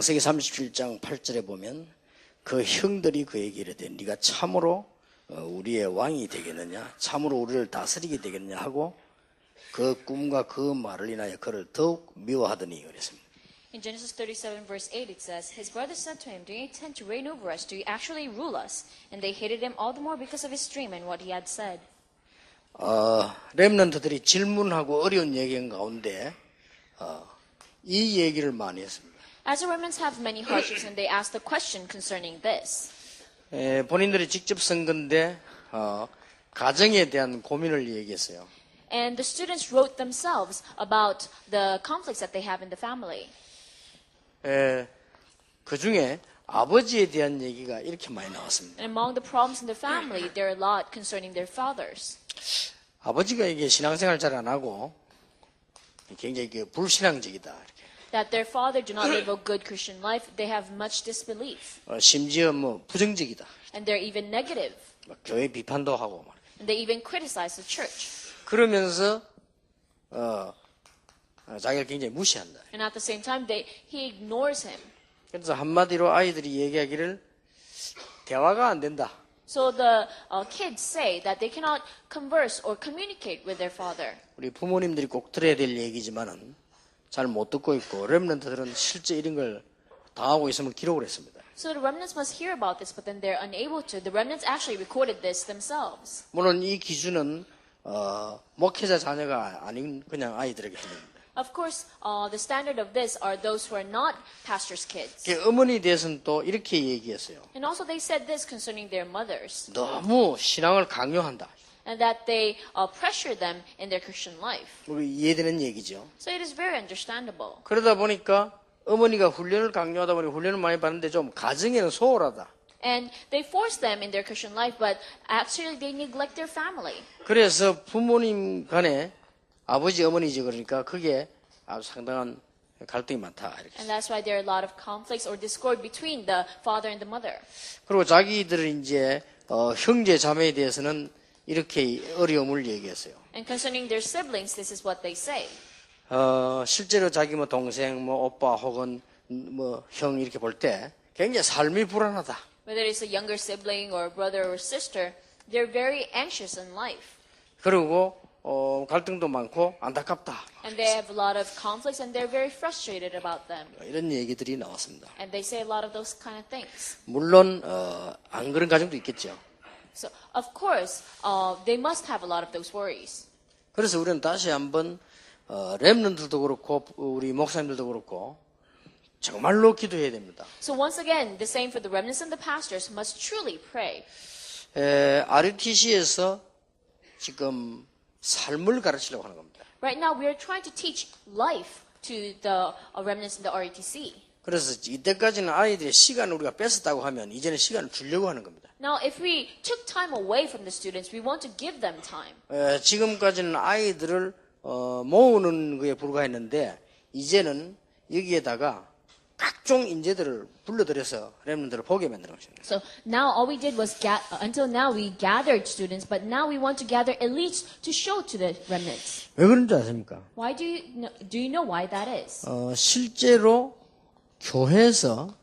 창세기 37장 8절에 보면 그 형들이 그에게 이르되 네가 참으로 어, 우리의 왕이 되겠느냐 참으로 우리를 다스리게 되겠느냐 하고 그 꿈과 그 말을 인하여 그를 더욱 미워하더니 그랬습니다. In Genesis 37, verse 8, it says, His brothers said to him, Do you intend to reign over us? Do you actually rule us? And they hated him all the more because of his dream and what he had said. 어, 렘넌트들이 질문하고 어려운 얘기인 가운데 어, 이 얘기를 많이 했습니다. As the remnants have many hardships, and they asked the question concerning this. 에, 본인들이 직접 쓴 건데 어, 가정에 대한 고민을 얘기했어요. And the students wrote themselves about the conflicts that they have in the family. 에, 그 중에 아버지에 대한 얘기가 이렇게 많이 나왔습니다. And among the problems in the family, there are a lot concerning their fathers. 아버지가 이게 신앙생활 잘 안 하고 굉장히 그 불신앙적이다. 이렇게. That their father do not live a good Christian life, they have much disbelief. 어, 심지어 뭐 부정적이다. And they're even negative. 막 교회 비판도 하고 막. And they even criticize the church. 그러면서 어, 어, 자기를 굉장히 무시한다. And at the same time, they, he ignores him. 그래서 한마디로 아이들이 얘기하기를 대화가 안 된다. So the uh, kids say that they cannot converse or communicate with their father. 우리 부모님들이 꼭 들어야 될 얘기지만은 잘 못 듣고 있고 렘넌트들은 실제 이런 걸 당하고 있음을 기록을 했습니다. So the remnants must hear about this, but then they're unable to. The remnants actually recorded this themselves. 물론 이 기준은 어, 목회자 자녀가 아닌 그냥 아이들에게 합니다. Of course, uh, the standard of this are those who are not pastors' kids. 그 어머니에 대해서는 또 이렇게 얘기했어요. And also, they said this concerning their mothers, 너무 신앙을 강요한다. And that they uh, pressure them in their Christian life. 우리 이해되는 얘기죠. So it is very understandable. 그러다 보니까 어머니가 훈련을 강요하다 보니 훈련을 많이 받는데 좀 가정에는 소홀하다. And they force them in their Christian life, but actually they neglect their family. 그래서 부모님 간에 아버지 어머니지 그러니까 그게 아주 상당한 갈등이 많다 이렇게. And that's why there are a lot of conflicts or discord between the father and the mother. 그리고 자기들은 이제 어, 형제 자매에 대해서는 이렇게 어려움을 얘기했어요. And concerning their siblings, this is what they say. 어, 실제로 자기 뭐 동생, 뭐 오빠 혹은 뭐 형 이렇게 볼 때 굉장히 삶이 불안하다. Whether it's a younger sibling or brother or sister, they're very anxious in life. 그리고 어, 갈등도 많고 안타깝다. And they have a lot of conflicts and they're very frustrated about them. 이런 얘기들이 나왔습니다. And they say a lot of those kind of things. 물론 어, 안 그런 가정도 있겠죠. So, of course, uh, they must have a lot of those worries. 그래서 우리는 다시 한번 어, 렘넌들도 그렇고 우리 목사님들도 그렇고 정말로 기도해야 됩니다. So, once again, the same for the remnants and the pastors must truly pray. 에, RUTC에서 지금 삶을 가르치려고 하는 겁니다. Right now, we are trying to teach life to the uh, remnants in the RETC. 그래서 이때까지는 아이들의 시간을 우리가 뺐었다고 하면 이제는 시간을 주려고 하는 겁니다. Now, if we took time away from the students, we want to give them time. 에, 지금까지는 아이들을 어, 모으는 거에 불과했는데 이제는 여기에다가 각종 인재들을 불러들여서 렘넌들을 보게 만드는 것입니다. So now all we did was ga- uh, until now we gathered students, but now we want to gather elites to show to the remnants. 왜 그런 줄 아십니까? Why do you know, do you know why that is? 어, 실제로 교회에서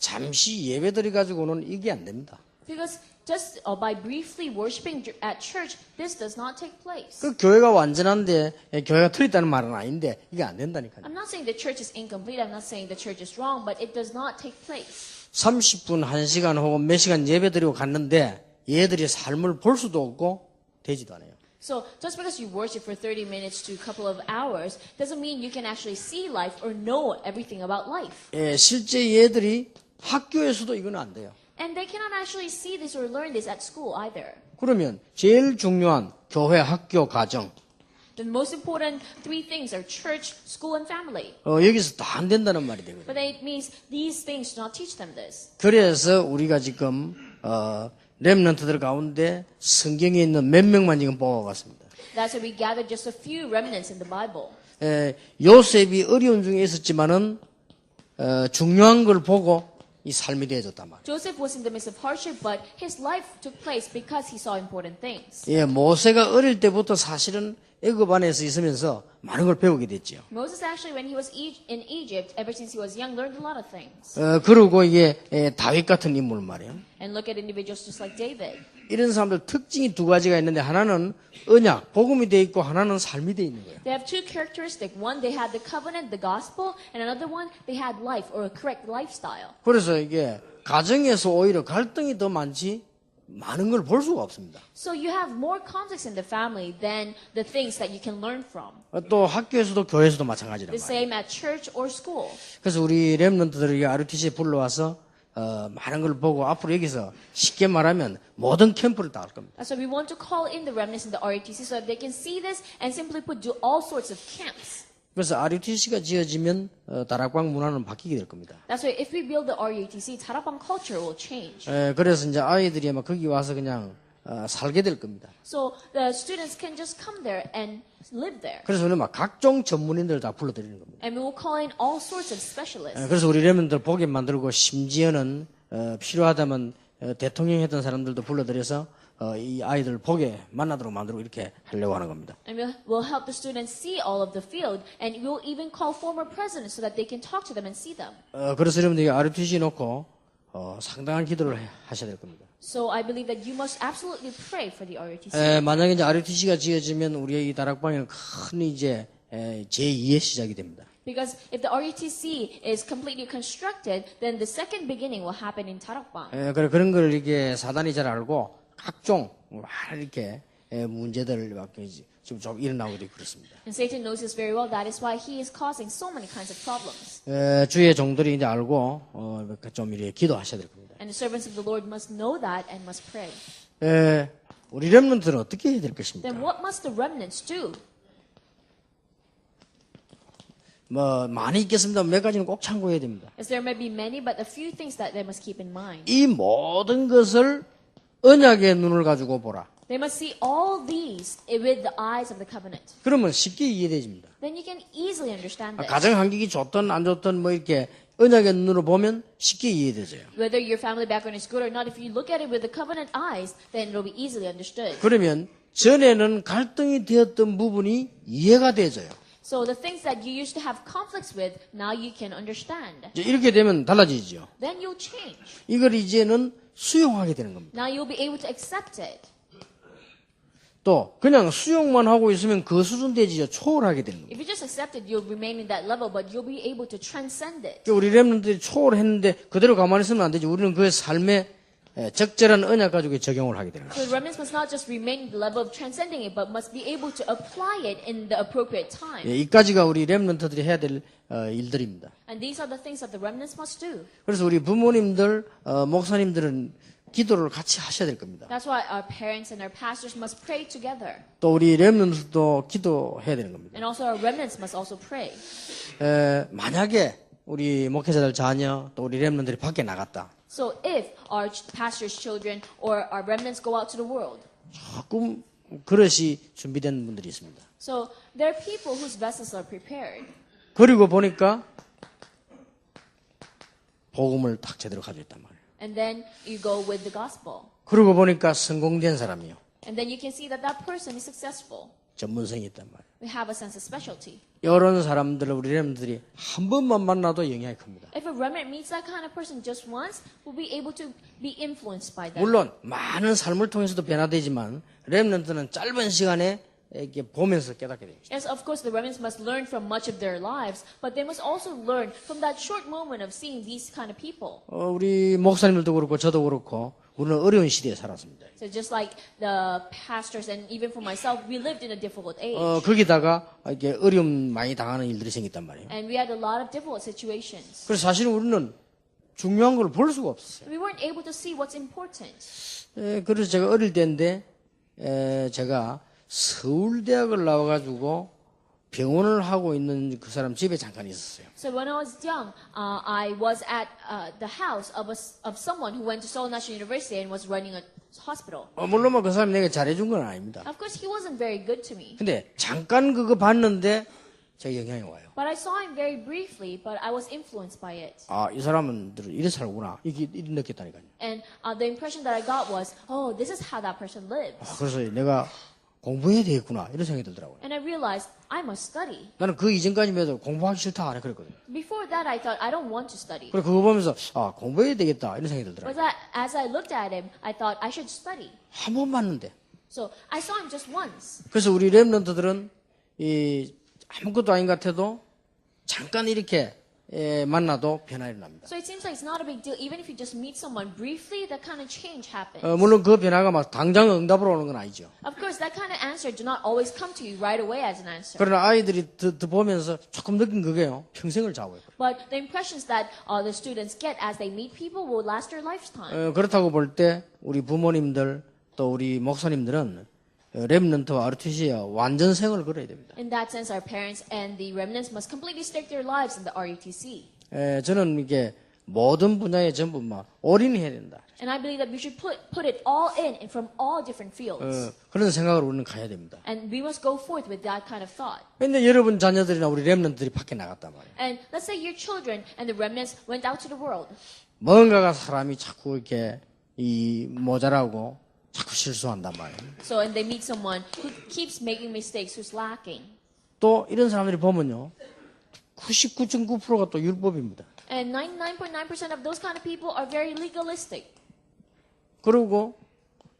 잠시 예배드리 가지고는 이게 안 됩니다. Because just uh, by briefly worshiping at church, this does not take place. 그 교회가 완전한데 예, 교회가 틀렸다는 말은 아닌데 이게 안 된다니까요. I'm not saying the church is incomplete. I'm not saying the church is wrong, but it does not take place. 30분, 1시간 혹은 몇 시간 예배드리고 갔는데 얘들이 삶을 볼 수도 없고 되지도 않아요. So just because you worship for 30 minutes to a couple of hours doesn't mean you can actually see life or know everything about life. 예, 실제 얘들이 학교에서도 이건 안 돼요. And they cannot actually see this or learn this at school either. 그러면 제일 중요한 교회, 학교, 가정 The most important three things are church, school, and family. 어, 여기서 다 안 된다는 말이 되거든요. But it means these things do not teach them this. 그래서 우리가 지금 어, 렘넌트들 가운데 성경에 있는 몇 명만 지금 뽑아봤습니다. That's why we gathered just a few remnants in the Bible. 에, 요셉이 어려운 중에 있었지만은 어, 중요한 걸 보고 이 삶이 되어졌단 말이에요. Joseph was in the midst of hardship, but his life took place because he saw important things. 예, 모세가 어릴 때부터 사실은 애굽 안에서 있으면서 많은 걸 배우게 됐지요. Moses actually, when he was e- in Egypt, ever since he was young, learned a lot of things. 어, 그리고 이게 에, 다윗 같은 인물 말이에요. And look at individuals just like David. 이런 사람들 특징이 두 가지가 있는데 하나는 언약, 복음이 돼 있고 하나는 삶이 돼 있는 거예요. They have two characteristics. One, they had the covenant, the gospel, and another one, they had life or a correct lifestyle. 그래서 이게 가정에서 오히려 갈등이 더 많지 많은 걸 볼 수가 없습니다. So you have more conflicts in the family than the things that you can learn from. 어, 또 학교에서도 교회에서도 마찬가지란 The 말이에요. same at church or school. 그래서 우리 랩런트들을 RUTC에 불러와서 어, 많은 걸 보고 앞으로 여기서 쉽게 말하면 모든 캠프를 다 할 겁니다. So we want to call in the remnants in the RETC so that they can see this and simply put do all sorts of camps. 그래서 RUTC가 지어지면 어, 다락방 문화는 바뀌게 될 겁니다. That's why if we build the RETC, Tarapang culture will change. 에, 그래서 이제 아이들이 막 거기 와서 그냥 어, 살게 될 겁니다. So the students can just come there and live there. 그래서 우리는 막 각종 전문인들 다 불러드리는 겁니다. And we will call in all sorts of specialists. 에, 그래서 우리 랩런들 보게 만들고 심지어는 어, 필요하다면 어, 대통령 했던 사람들도 불러들여서 어, 이 아이들 보게 만나도록 만들고 이렇게 하려고 하는 겁니다. And we'll, help the students see all of the field. And we'll even call former presidents so that they can talk to them and see them. 어, 그래서 여러분들이 RUTC 놓고 어, 상당한 기도를 해- 하셔야 될 겁니다. So I believe that you must absolutely pray for the RETC. 에, 만약에 이제 RUTC가 지어지면 우리의 이 다락방에는 큰 이제 에, 제2의 시작이 됩니다. Because if the RETC is completely constructed, then the second beginning will happen in Tarakbang. 에, 그래 그런 걸 이게 사단이 잘 알고 각종 막 이렇게 에, 문제들을 막 지금 좀 일어나고 있고 그렇습니다. And Satan knows this very well. That is why he is causing so many kinds of problems. 에, 주의 종들이 이제 알고 어, 좀 이렇게 기도하셔야 될 겁니다. And the servants of the Lord must know that and must pray. 에, 우리 렘런트는 어떻게 해야 될 것입니까? Then what must the remnants do? 뭐 많이 있겠습니다. 몇 가지는 꼭 참고해야 됩니다. As there may be many, but a few things that they must keep in mind. 이 모든 것을 언약의 눈을 가지고 보라. They must see all these with the eyes of the covenant. 그러면 쉽게 이해되집니다. Then you can easily understand this. 가정 환경이 좋든 안 좋든 뭐 이렇게 언약의 눈으로 보면 쉽게 이해되져요. Whether your family background is good or not, if you look at it with the covenant eyes, then it will be easily understood. 그러면 전에는 갈등이 되었던 부분이 이해가 되져요. So the things that you used to have conflicts with, now you can understand. 이제 이렇게 되면 달라지죠. Then you'll change. 이걸 이제는 수용하게 되는 겁니다. Now you'll be able to accept it. 또 그냥 수용만 하고 있으면 그 수준 되지요. 초월하게 되는 겁니다. If you just accept it, you'll remain in that level, but you'll be able to transcend it. 그러니까 우리 렘런들이 초월했는데 그대로 가만히 있으면 안 되지. 우리는 그 삶에 에, 적절한 언약 가지고 적용을 하게 되는 거예요. So the remnants must not just remain in the level of transcending it, but must be able to apply it in the appropriate time. 예, 이까지가 우리 렘런트들이 해야 될 어, 일들입니다. And these are the things that the remnants must do. 그래서 우리 부모님들, 어, 목사님들은 기도를 같이 하셔야 될 겁니다. That's why our parents and our pastors must pray together. 또 우리 렘런트도 기도해야 되는 겁니다. And also our remnants must also pray. 에, 만약에 우리 목회자들 자녀 또 우리 렘런들이 밖에 나갔다. So if our pastors' children or our remnants go out to the world, 조금 그릇이 준비된 분들이 있습니다. so there are people whose vessels are prepared. 그리고 보니까 복음을 딱 제대로 가지고 있단 말이에요. And then you go with the gospel. 그리고 보니까 성공된 사람이요. And then you can see that that person is successful. 전문성이 있단 말이에요. We have a sense of specialty. 이런 사람들을 우리 렘들이 한 번만 만나도 영향이 큽니다. If a remnant meets that kind of person just once, we'll be able to be influenced by them. 물론 많은 삶을 통해서도 변화되지만 렘런트는 짧은 시간에 이렇게 보면서 깨닫게 됩니다. Yes, of course, the remnants must learn from much of their lives, but they must also learn from that short moment of seeing these kind of people. 어, 우리 목사님들도 그렇고 저도 그렇고 우리는 어려운 시대에 살았습니다. So just like the pastors and even for myself, we lived in a difficult age. 어, 거기다가 이렇게 어려움 많이 당하는 일들이 생겼단 말이에요. And we had a lot of difficult situations. 그래서 사실은 우리는 중요한 걸 볼 수가 없었어요. We weren't able to see what's important. 에, 그래서 제가 어릴 때인데 에, 제가 서울대학을 나와가지고 병원을 하고 있는 그 사람 집에 잠깐 있었어요. So when I was young, uh, I was at uh, the house of, a of someone who went to Seoul National University and was running a hospital. 어, 물론 뭐그 사람이 내게 잘해준 건 아닙니다. Of course, he wasn't very good to me. 근데 잠깐 그거 봤는데 제 영향이 와요. But I saw him very briefly, but I was influenced by it. 아, 이 사람은 이래 살구나. 이게 이렇게 느꼈다니까요. And uh, the impression that I got was, oh, this is how that person lives. 아, 그래서 내가 공부해야 되겠구나 이런 생각이 들더라고요. And I realized I must study. 나는 그 이전까지만 해도 공부하기 싫다 안 그랬거든요. Before that, I thought I don't want to study. 그래 그거 보면서 아 공부해야 되겠다 이런 생각이 들더라고요. But as I looked at him, I thought I should study. 한 번 봤는데 So I saw him just once. 그래서 우리 랩런트들은 이 아무것도 아닌 것 같아도 잠깐 이렇게 에, 만나도 변화 일어납니다. So it seems like it's not a big deal. Even if you just meet someone briefly, that kind of change happens. 어, 물론 그 변화가 막 당장 응답으로 오는 건 아니죠. Of course, that kind of answer do not always come to you right away as an answer. 그러나 아이들이 드, 드 보면서 조금 느낀 그게요. 평생을 좌우해요. But the impressions that uh, the students get as they meet people will last their lifetime. 어, 그렇다고 볼 때 우리 부모님들 또 우리 목사님들은 어, 랩런트와 RTC와 완전 생을 걸어야 됩니다. In that sense, our parents and the remnants must completely stake their lives in the RUTC. 에, 저는 이게 모든 분야에 전부 막 올인해야 된다. And I believe that we should put, put it all in and from all different fields. 어, 그런 생각으로 우리는 가야 됩니다. And we must go forth with that kind of thought. 근데 여러분 자녀들이나 우리 랩런트들이 밖에 나갔단 말이에요. And let's say your children and the remnants went out to the world. 뭔가가 사람이 자꾸 이렇게 이 모자라고 자꾸 실수한단 말이에요. So, and they meet someone who keeps making mistakes, who's lacking. 또 이런 사람들이 보면요. 99.9%가 또 율법입니다. And 99.9% of those kind of people are very legalistic. 그리고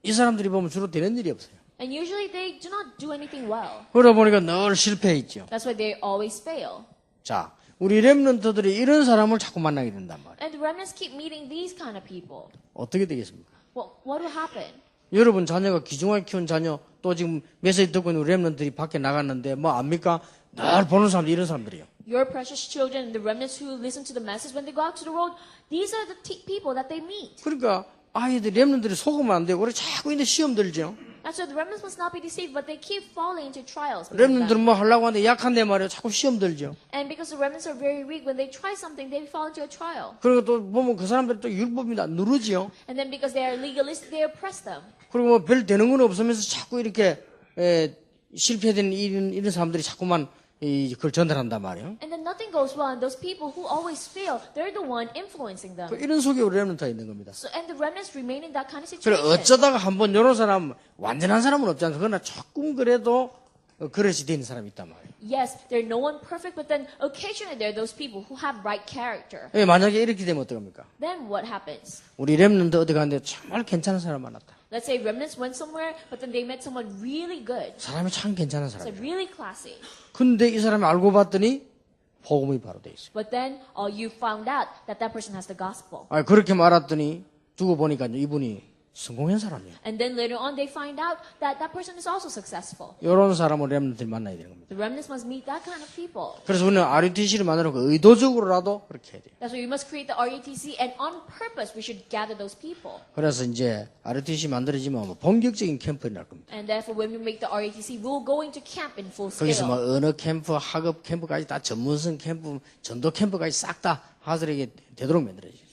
이 사람들이 보면 주로 되는 일이 없어요. And usually they do not do anything well. 그러다 보니까 늘 실패했죠. That's why they always fail. 자, 우리 랩런트들이 이런 사람을 자꾸 만나게 된단 말이에요. And the remnants keep meeting these kind of people. 어떻게 되겠습니까? Well, what will happen? 여러분 자녀가 귀중하게 키운 자녀 또 지금 메시지 듣고 있는 랩런트들이 밖에 나갔는데 뭐 압니까? 늘 보는 사람들이 이런 사람들이에요. Your precious children and the remnants who listen to the message when they go out to the world, these are the people that they meet. 그러니까 아이들 랩런트들이 속으면 안 돼요. 우리 자꾸 있는데 시험 들죠. And so the remnants must not be deceived, but they keep falling into trials. that. 뭐 하려고 하는데 약한데 말이에요. 자꾸 시험 들죠. And because the remnants are very weak, when they try something, they fall into a trial. 그리고 또 보면 그 사람들이 또 율법입니다. 누르지요. And then because they are legalistic, they oppress them. 그리고 뭐 별 되는 건 없으면서 자꾸 이렇게 에, 실패된 이런, 이런 사람들이 자꾸만 이, 그걸 전달한단 말이에요. And then nothing goes and those people who always fail, they're the one influencing 그 them. 이런 속에 우리 랩런트가 있는 겁니다. So, and the remnants remain in that kind of 그래 situation. 어쩌다가 한번 이런 사람 완전한 사람은 없지 않습니까? 그러나 조금 그래도 어, 그릇이 되는 사람이 있단 말이에요. Yes, there's no one perfect, but then occasionally there are those people who have right character. 예, 만약에 이렇게 되면 어떡합니까? Then what happens? 우리 랩런트 어디 갔는데 정말 괜찮은 사람 만났다. Let's say remnants went somewhere, but then they met someone really good. 사람이 참 괜찮은 So 사람이에요. really classy. 근데 이 사람이 알고 봤더니 복음이 바로 돼 있어요. But then uh, you found out that that person has the gospel. 아, 그렇게 말았더니 두고 보니까 이분이 성공한 사람이에요. And then later on they find out that that person is also successful. 이런 사람을 랩런트를 만나야 되는 겁니다. The remnants must meet that kind of people. 그래서 우리는 RUTC를 만들어 의도적으로라도 그렇게 해야 돼요. That's why we must create the RUTC and on purpose we should gather those people. 그래서 이제 RUTC 만들어지면 뭐 본격적인 캠프に날 겁니다. And therefore when we make the RUTC, we'll go into camp in full 거기서 뭐 scale. 언어 캠프, 학업 캠프까지 다 전문성 캠프, 전도 캠프까지 싹 다 하들에게 되도록 만들어지죠.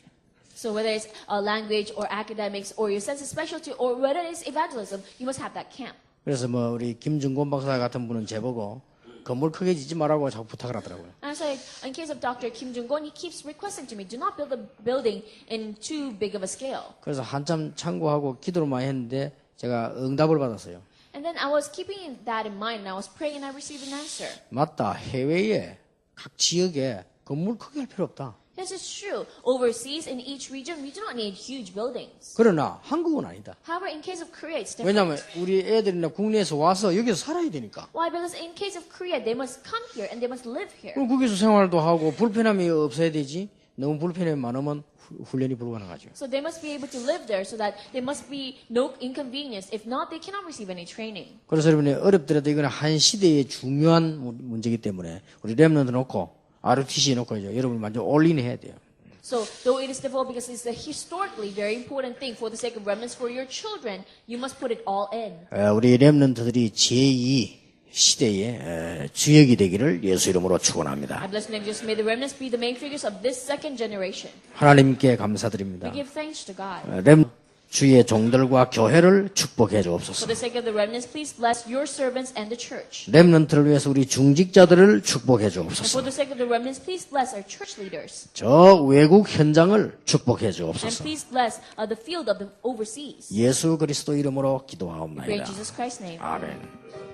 So whether it's uh, language or academics or your sense of specialty or whether it's evangelism, you must have that camp. 그래서 뭐 우리 김준곤 박사 같은 분은 제보고 건물 크게 짓지 말라고 자꾸 부탁을 하더라고요. And so in case of Dr. Kim Jong-un, he keeps requesting to me, do not build a building in too big of a scale. 그래서 한참 참고하고 기도를 많이 했는데 제가 응답을 받았어요. And then I was keeping that in mind and I was praying and I received an answer. 맞다. 해외에 각 지역에 건물 크게 할 필요 없다. Yes, it's true. Overseas, in each region, we do not need huge buildings. 그러나 한국은 아니다. However, in case of Korea, it's different. 왜냐하면 우리 애들이나 국내에서 와서 여기서 살아야 되니까. Why? Because in case of Korea, they must come here and they must live here. 그럼 거기서 생활도 하고 불편함이 없어야 되지. 너무 불편함이 많으면 후- 훈련이 불가능하죠. So they must be able to live there so that there must be no inconvenience. If not, they cannot receive any training. 그래서 여러분이 어렵더라도 이거는 한 시대의 중요한 문- 문제이기 때문에 우리 랩런트 놓고 RTC 놓고 이제 여러분이 완전 올인 해야 돼요. So, though it is difficult because it's a historically very important thing for the sake of remnants for your children, you must put it all in. 어, 우리 랩런트들이 제2 시대의 어, 주역이 되기를 예수 이름으로 축원합니다. I bless name Jesus. May the remnants be the main figures of this second generation. 하나님께 감사드립니다. We give thanks to God. 어, 랩 주의 종들과 교회를 축복해 주옵소서. 렘넌트를 위해서 우리 중직자들을 축복해 주옵소서. 저 외국 현장을 축복해 주옵소서. uh. 예수 그리스도 이름으로 기도하옵나이다. 아멘.